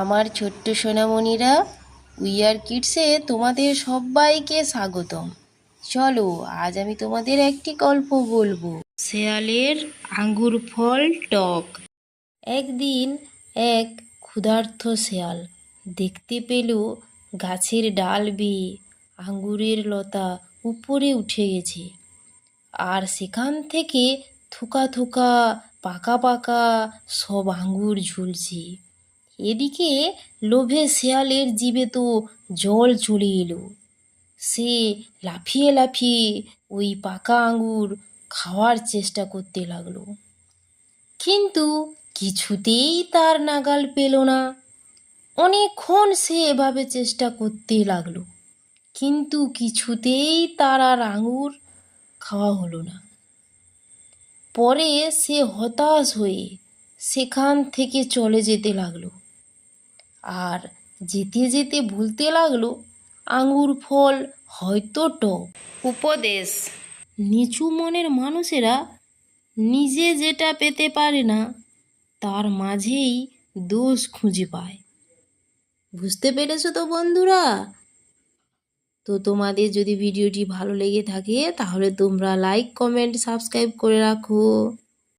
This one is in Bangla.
আমার ছোট্ট সোনামণিরা উইয়ার কিডসে তোমাদের সবাইকে স্বাগতম। চলো, আজ আমি তোমাদের একটি গল্প বলব। শেয়ালের আঙ্গুর ফল টক। একদিন এক ক্ষুধার্ত শেয়াল দেখতে পেল গাছের ডাল বেয়ে আঙ্গুরের লতা উপরে উঠে গেছে। আর সেখান থেকে থোকা থোকা পাকা পাকা সব আঙ্গুর ঝুলছে। এদিকে লোভে শেয়ালের জিভে তো জল চলে এলো। সে লাফিয়ে লাফিয়ে ওই পাকা আঙুর খাওয়ার চেষ্টা করতে লাগল। কিন্তু কিছুতেই তার নাগাল পেল না। অনেকক্ষণ সে এভাবে চেষ্টা করতে লাগল, কিন্তু কিছুতেই তার আর আঙুর খাওয়া হলো না। পরে সে হতাশ হয়ে সেখান থেকে চলে যেতে লাগল। আর যেতে যেতে ভুলতে লাগল আঙুর ফল, হয়তো টক। উপদেশ, নিচু মনের মানুষেরা নিজে যেটা পেতে পারে না, তার মাঝেই দোষ খুঁজে পায়। বুঝতে পেরেছ তো বন্ধুরা? তো তোমাদের যদি ভিডিওটি ভালো লেগে থাকে, তাহলে তোমরা লাইক কমেন্ট সাবস্ক্রাইব করে রাখো।